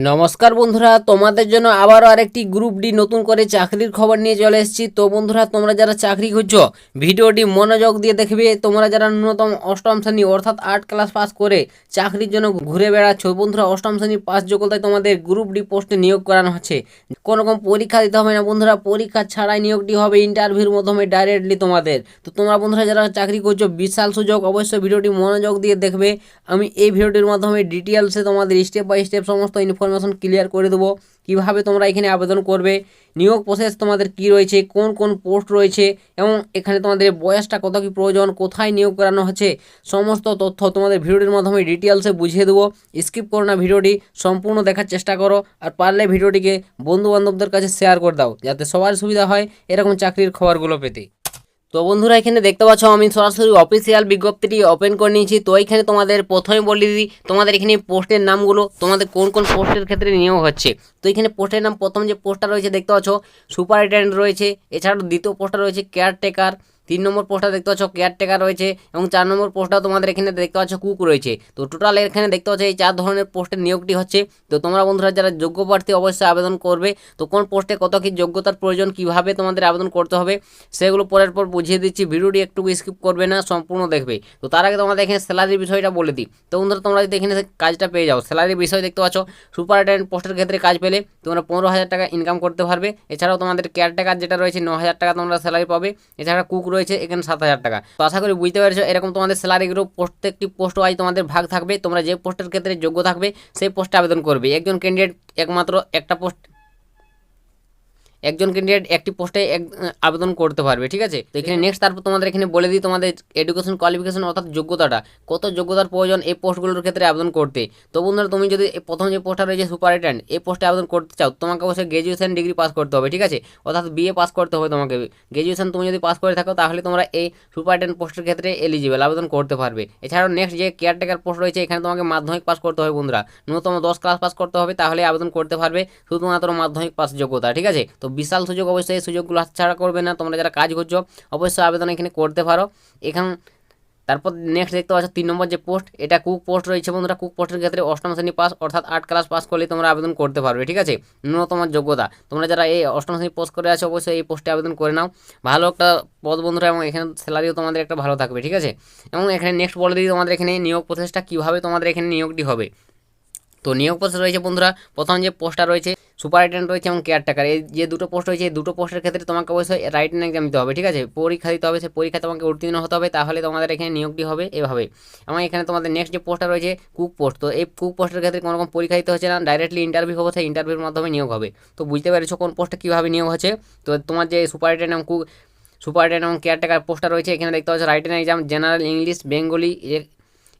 নমস্কার বন্ধুরা, তোমাদের জন্য আবারও আরেকটি গ্রুপ ডি নতুন করে চাকরির খবর নিয়ে চলে এসেছি। তো বন্ধুরা, তোমরা যারা চাকরি খুঁজছো, ভিডিওটি মনোযোগ দিয়ে দেখবে। তোমরা যারা ন্যূনতম অষ্টম শ্রেণি অর্থাৎ আট ক্লাস পাস করে চাকরির জন্য ঘুরে বেড়াচ্ছ, বন্ধুরা, অষ্টম শ্রেণি পাস যোগ্যতায় তোমাদের গ্রুপ ডি পোস্টে নিয়োগ করানো হচ্ছে। কোনো রকম পরীক্ষা দিতে হবে না বন্ধুরা, পরীক্ষা ছাড়াই নিয়োগটি হবে ইন্টারভিউর মাধ্যমে ডাইরেক্টলি তোমাদের। তো তোমরা বন্ধুরা যারা চাকরি করছ বিশাল সুযোগ, অবশ্যই ভিডিওটি মনোযোগ দিয়ে দেখবে। আমি এই ভিডিওটির মাধ্যমে ডিটেলসে তোমাদের স্টেপ বাই স্টেপ সমস্ত ইনফরমেশন ক্লিয়ার করে দেবো। কীভাবে তোমরা এখানে আবেদন করবে, নিয়োগ প্রসেস তোমাদের কি রয়েছে, কোন কোন পোস্ট রয়েছে, এবং এখানে তোমাদের বয়সটা কত কি প্রয়োজন, কোথায় নিয়োগ করানো হচ্ছে, সমস্ত তথ্য তোমাদের ভিডিওটির মাধ্যমে ডিটেলসে বুঝিয়ে দেবো। স্কিপ করো না ভিডিওটি, সম্পূর্ণ দেখার চেষ্টা করো, আর পারলে ভিডিওটিকে বন্ধু বান্ধবদের কাছে শেয়ার করে দাও, যাতে সবার সুবিধা হয় এরকম চাকরির খবরগুলো পেতে। তো বন্ধুরা, এখানে দেখতে পাচ্ছ আমি সরাসরি অফিসিয়াল বিজ্ঞপ্তিটি ওপেন করে নিয়েছি। তো এখানে তোমাদের প্রথমে বলে দিই, তোমাদের এখানে পোস্টের নামগুলো, তোমাদের কোন কোন পোস্টের ক্ষেত্রে নিয়োগ হচ্ছে। তো এখানে পোস্টের নাম, প্রথম যে পোস্টটা রয়েছে, দেখতে পাচ্ছ, সুপারিনটেন্ডেন্ট রয়েছে, এছাড়াও দ্বিতীয় পোস্টটা রয়েছে, কেয়ারটেকার তিন নম্বর পোস্টটা দেখতে পাচ্ছ কেয়ারটেকার রয়েছে এবং চার নম্বর পোস্টটা তোমাদের এখানে দেখতে পাচ্ছ কুক রয়েছে। তো টোটাল এখানে দেখতে পাচ্ছ এই চার ধরনের পোস্টের নিয়োগটি হচ্ছে। তো তোমরা বন্ধুরা যারা যোগ্য প্রার্থী অবশ্যই আবেদন করবে। তো কোন পোস্টে কত কি যোগ্যতার প্রয়োজন, কীভাবে তোমাদের আবেদন করতে হবে, সেগুলো পরের পর বুঝিয়ে দিচ্ছি। ভিডিওটি একটু স্কিপ করবে না, সম্পূর্ণ দেখবে। তো তার আগে তোমাদের এখানে স্যালারির বিষয়টা বলে দিই। তো বন্ধুরা তোমরা যদি এখানে কাজটা পেয়ে যাও স্যালারির বিষয় দেখতে পাচ্ছ সুপারিনটেন্ডেন্ট পোস্টের ক্ষেত্রে কাজ পেলে তোমরা পনেরো হাজার টাকা ইনকাম করতে পারবে। এছাড়াও তোমাদের কেয়ারটেকার যেটা রয়েছে ন হাজার টাকা তোমরা স্যালারি পাবে। এছাড়া কুক রয়েছে এখানে সাত হাজার টাকা। তো আশা করি বুঝতে পারছ, এরকম তোমাদের স্যালারি গ্রুপ প্রত্যেকটি পোস্ট ওয়াইজ তোমাদের ভাগ থাকবে, তোমরা যে পোস্টের ক্ষেত্রে যোগ্য থাকবে, সেই পোস্টে আবেদন করবে। একজন ক্যান্ডিডেট একমাত্র একটা পোস্ট একজন ক্যান্ডিডেট একটি পোস্টে আবেদন করতে পারবে, ঠিক আছে? তো এখানে নেক্সট তারপর তোমাদের এখানে বলে দিই তোমাদের এডুকেশন কোয়ালিফিকেশন অর্থাৎ যোগ্যতাটা। কত যোগ্যতার প্রয়োজন এই পোস্টগুলোর ক্ষেত্রে আবেদন করতে? তো বন্ধুরা, তুমি যদি প্রথম যে পোস্টটা রয়েছে সুপারিনটেন্ডেন্ট এই পোস্টে আবেদন করতে চাও, তোমাকে অবশ্যই গ্র্যাজুয়েশন ডিগ্রি পাস করতে হবে, ঠিক আছে? অর্থাৎ বিএ পাস করতে হবে তোমাকে। গ্র্যাজুয়েশন তুমি যদি পাস করে থাকো, তাহলে তোমরা এই সুপারিনটেন্ডেন্ট পোস্টের ক্ষেত্রে এলিজিবল আবেদন করতে পারবে। এছাড়াও নেক্সট যে কেয়ারটেকার পোস্ট রয়েছে, এখানে তোমাকে মাধ্যমিক পাস করতে হবে বন্ধুরা। ন্যূনতম দশ ক্লাস পাস করতে হবে, তাহলে আবেদন করতে পারবে শুধুমাত্র মাধ্যমিক পাস যোগ্যতা, ঠিক আছে? তো বিশাল সুযোগ অবশ্যই এই সুযোগগুলো হাতছাড়া করবে না। তোমরা যারা কাজ করছ, অবশ্যই আবেদন এখানে করতে পারো। এখান, তারপর নেক্সট দেখতে পাচ্ছ তিন নম্বর যে পোস্ট এটা কুক পোস্ট রয়েছে বন্ধুরা। কুক পোস্টের ক্ষেত্রে অষ্টম শ্রেণি পাস অর্থাৎ আট ক্লাস পাস করলে তোমরা আবেদন করতে পারবে, ঠিক আছে? ন্যূনতম যোগ্যতা। তোমরা যারা এই অষ্টম শ্রেণি পোস্ট করে আছো, অবশ্যই এই পোস্টে আবেদন করে নাও। ভালো একটা পদ বন্ধুরা, এবং এখানে স্যালারিও তোমাদের একটা ভালো থাকবে, ঠিক আছে? এবং এখানে নেক্সট বলে দিই তোমাদের এখানে নিয়োগ প্রসেসটা কীভাবে তোমাদের এখানে নিয়োগটি হবে। তো নিয়োগ প্রসেস রয়েছে বন্ধুরা, প্রথম যে পোস্টটা রয়েছে সুপারিনটেন্ডেন্ট রয়েছে এবং কেয়ারটেকার। এই যে দুটো পোস্ট রয়েছে, এই দুটো পোস্টের ক্ষেত্রে তোমাকে অবশ্যই রাইটিং এক্সাম দিতে হবে, ঠিক আছে? পরীক্ষা দিতে হবে সেই পরীক্ষা তোমাকে উত্তীর্ণ হতে হবে, তাহলে তোমাদের এখানে নিয়োগটি হবে এভাবে। এবং এখানে তোমাদের নেক্সট যে পোস্টটা রয়েছে কুক পোস্ট তো এই কুক পোস্টের ক্ষেত্রে কোনো রকম পরীক্ষা দিতে হচ্ছে না ডাইরেক্টলি ইন্টারভিউ হবে, সেই ইন্টারভিউর মাধ্যমে নিয়োগ হবে। তো বুঝতে পেরেছ কোন পোস্টে কীভাবে নিয়োগ হচ্ছে? তো তোমার যে সুপারিনটেন্ডেন্ট এবং কুক সুপারিনটেন্ডেন্ট এবং কেয়ারটেকার পোস্টটা রয়েছে, এখানে দেখতে পাচ্ছ writing exam general English Bengali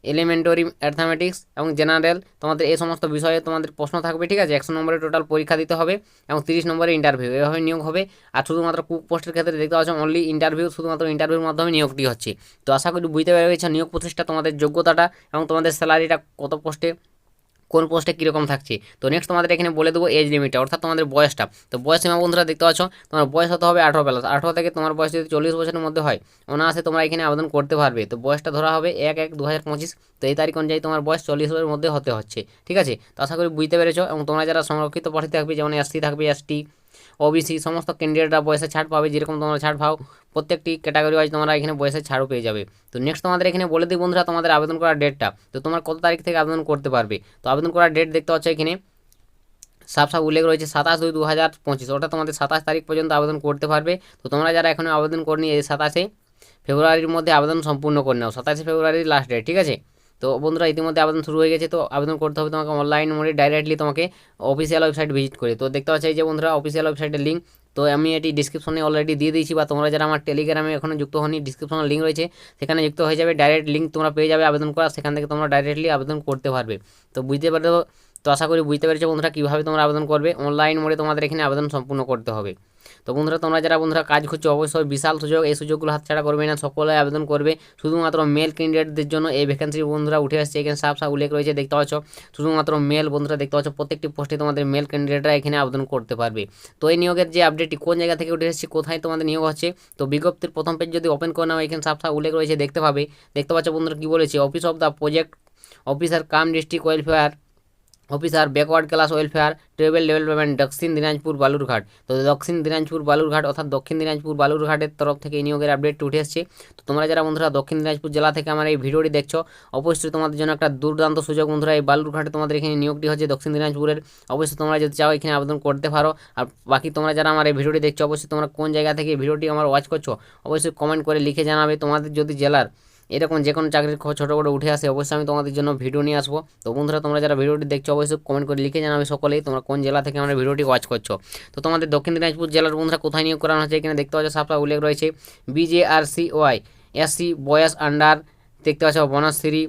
elementary arithmetics এবং জেনারেল তোমাদের এই সমস্ত বিষয়ে তোমাদের প্রশ্ন থাকবে, ঠিক আছে? একশো নম্বরে টোটাল পরীক্ষা দিতে হবে এবং তিরিশ নম্বরে ইন্টারভিউ এভাবে নিয়োগ হবে। আর শুধুমাত্র কুক পোস্টের ক্ষেত্রে দেখতে পাচ্ছ অনলি ইন্টারভিউ শুধুমাত্র ইন্টারভিউর মাধ্যমে নিয়োগটি হচ্ছে। তো আশা করি বুঝতে পেরেছ, নিয়োগ প্রতিষ্ঠা তোমাদের যোগ্যতাটা এবং তোমাদের স্যালারিটা কত পোস্টে কোন পোস্টে কীরকম থাকছে? তো নেক্সট তোমাদের এখানে বলে দেবো এজ লিমিটটা অর্থাৎ তোমাদের বয়সটা। তো বয়স সীমা বন্ধুরা দেখতে পাচ্ছ, তোমার বয়স হতে হবে আঠারো প্লাস আঠারো থেকে তোমার বয়স যদি চল্লিশ বছরের মধ্যে হয়, অনায়াসে তোমরা এখানে আবেদন করতে পারবে। তো বয়সটা ধরা হবে এক এক দু হাজার পঁচিশ। তো এই তারিখ অনুযায়ী তোমার বয়স চল্লিশ বছরের মধ্যে হতে হচ্ছে। ঠিক আছে? তো আশা করি বুঝতে পেরেছ এবং তোমরা যারা সংরক্ষিত পাঠিয়ে থাকবে, যেমন এসসি থাকবে এসটি ওবিসি সমস্ত ক্যান্ডিডেটরা বয়সে ছাড় পাবে, যেরকম তোমরা ছাড় পাও, প্রত্যেকটি ক্যাটাগরি ওয়াইজ তোমরা এখানে বয়সে ছাড়ও পেয়ে যাবে। তো নেক্সট তোমাদের এখানে বলে দিই বন্ধুরা তোমাদের আবেদন করার ডেটটা তো তোমার কত তারিখ থেকে আবেদন করতে পারবে? তো আবেদন করার ডেট দেখতে পাচ্ছ এখানে। সাফ সাফ উল্লেখ রয়েছে সাতাশ দুই দু হাজার পঁচিশ। ওটা তোমাদের সাতাশ তারিখ পর্যন্ত আবেদন করতে পারবে। তো তোমরা যারা এখনও আবেদন করনি, এই সাতাশে ফেব্রুয়ারির মধ্যে আবেদন সম্পূর্ণ করে নাও। সাতাশে ফেব্রুয়ারির লাস্ট ডেট ঠিক আছে? তো বন্ধুরা, ইতিমধ্যে আবেদন শুরু হয়ে গেছে, তো আবেদন করতে হবে তোমাকে অনলাইন মোডে ডাইরেক্টলি তোমাকে অফিসিয়াল ওয়েবসাইট ভিজিট করে। তো দেখতে পাচ্ছি যে বন্ধুরা অফিসিয়াল ওয়েবসাইটের লিঙ্ক তো আমি এটি ডিসক্রিপশনে অলরেডি দিয়ে দিয়েছি, বা তোমরা যারা আমার টেলিগ্রামে এখনও যুক্ত হনি ডিসক্রিপশনে লিঙ্ক রয়েছে, সেখানে যুক্ত হয়ে যাবে ডাইরেক্ট লিঙ্ক তোমরা পেয়ে যাবে আবেদন করা সেখান থেকে তোমরা ডাইরেক্টলি আবেদন করতে পারবে। তো বুঝতে পারো তো আশা করি বুঝতে পেরেছ বন্ধুরা, কীভাবে তোমরা আবেদন করবে? অনলাইন মোডে তোমাদের এখানে আবেদন সম্পূর্ণ করতে হবে। তো বন্ধুরা, তোমরা যারা বন্ধুরা কাজ করছ, অবশ্যই বিশাল সুযোগ, এই সুযোগগুলো হাতছাড়া করবে না, সকলে আবেদন করবে। শুধুমাত্র মেল ক্যান্ডিডেটদের জন্য এই ভ্যাকেন্সি বন্ধুরা উঠে আসছে। এখানে সাফ সাফ উল্লেখ রয়েছে, দেখতে পাচ্ছ? শুধুমাত্র মেল বন্ধুরা, দেখতে পাচ্ছ? প্রত্যেকটি পোস্টে তোমাদের মেল ক্যান্ডিডেটরা এখানে আবেদন করতে পারবে। তো এই নিয়োগের যে আপডেটটি কোন জায়গা থেকে উঠে এসেছে, কোথায় তোমাদের নিয়োগ হচ্ছে, তো বিজ্ঞপ্তির প্রথম পেজ যদি ওপেন করে নাও, এখানে সাফ সাফ উল্লেখ রয়েছে, দেখতে পাবে। দেখতে পাচ্ছ বন্ধুরা কী বলেছে? Office of the project officer cum district welfare officer backward class welfare travel development Dakshin Dinajpur, Balurghat. তো দক্ষিণ দিনাজপুর, বালুরঘাট অর্থাৎ দক্ষিণ দিনাজপুর, বালুরঘাটের তরফ থেকে এই নিয়োগের আপডেট উঠে এসেছে। তো তোমরা যারা বন্ধুরা দক্ষিণ দিনাজপুর জেলা থেকে আমার এই ভিডিওটি দেখছ, অবশ্যই তোমাদের জন্য একটা দুর্দান্ত সুযোগ বন্ধুরা, এই বালুরঘাটে তোমাদের এখানে নিয়োগটি হচ্ছে দক্ষিণ দিনাজপুরের। অবশ্যই তোমরা যদি চাও এখানে আবেদন করতে পারো। আর বাকি তোমরা যারা আমার এই ভিডিওটি দেখছ, অবশ্যই তোমরা কোন জায়গা থেকে ভিডিওটি আমার ওয়াচ করছ, অবশ্যই কমেন্ট করে লিখে জানাবে তোমাদের যদি জেলার এরকম যে কোনো চাকরির ছোটো করে উঠে আসে, অবশ্যই আমি তোমাদের জন্য ভিডিও নিয়ে আসব। তো বন্ধুরা, তোমরা যারা ভিডিওটি দেখছ, অবশ্যই কমেন্ট করে লিখে জানাবে সকলেই, তোমরা কোন জেলা থেকে আমরা ভিডিওটি ওয়াচ করছ। তো তোমাদের দক্ষিণ দিনাজপুর জেলার বন্ধুরা, কোথায় নিয়োগ করানো হচ্ছে এখানে দেখতে পাচ্ছ, সাপটা উল্লেখ রয়েছে। বিজেআরসি ওয়াই এসসি বয়স আন্ডার দেখতে পাচ্ছ, বনশ্রী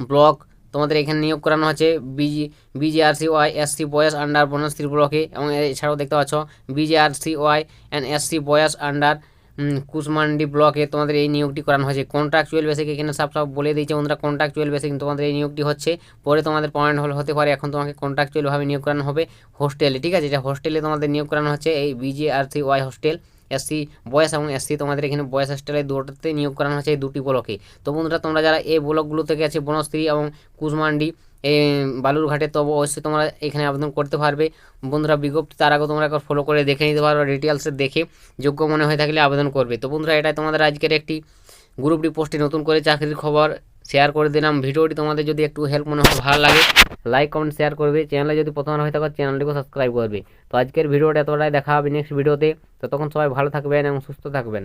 ব্লক। তোমাদের এখানে নিয়োগ করানো হচ্ছে বিজি বিজিআরসি ওয়াই এসসি বয়স আন্ডার বনশ্রী ব্লকে। এবং এছাড়াও দেখতে পাচ্ছ বিজিআরসি ওয়াই অ্যান্ড এসসি বয়স আন্ডার উম, কুশমান্ডি ব্লকে তোমাদের এই নিয়োগটি করানো হয়েছে। কন্ট্রাকচুয়াল বেসিক এখানে সব সব বলে দিয়েছে বন্ধুরা কন্ট্রাকচুয়াল বেসিক তোমাদের এই নিয়োগটি হচ্ছে। পরে তোমাদের পয়েন্ট হল হতে পারে এখন তোমাকে কন্ট্রাকচুয়ালভাবে নিয়োগ করানো হবে হোস্টেলে ঠিক আছে? এটা হোস্টেলে তোমাদের নিয়োগ করানো হচ্ছে এই বিজিআরসি ওয়াই হোস্টেল এসসি বয়স এবং এসসি তোমাদের এখানে বয়স হোস্টেলে দুটোতে নিয়োগ করানো হচ্ছে এই দুটি ব্লকে তো বন্ধুরা তোমরা যারা এই ব্লকগুলো থেকে আছে বনশ্রী এবং কুশমান্ডি এই বালুরঘাটে তো অবশ্যই তোমরা এখানে আবেদন করতে পারবে। বন্ধুরা, বিজ্ঞপ্তি তার আগে তোমরা একবার ফলো করে দেখে নিতে পারবে ডিটেলসে দেখে যোগ্য মনে হয়ে থাকলে আবেদন করবে। তো বন্ধুরা, এটাই তোমাদের আজকের একটি গ্রুপ ডি পোস্টে নতুন করে চাকরির খবর। শেয়ার করে দিলাম। ভিডিওটি তোমাদের যদি একটু হেল্প মনে হয়, ভালো লাগে লাইক কমেন্ট শেয়ার করবে। চ্যানেলে যদি প্রথম হয়ে থাকো চ্যানেলটিকে সাবস্ক্রাইব করবে। তো আজকের ভিডিওটা এতটাই। দেখা হবে নেক্সট ভিডিওতে তো তখন সবাই ভালো থাকবেন এবং সুস্থ থাকবেন।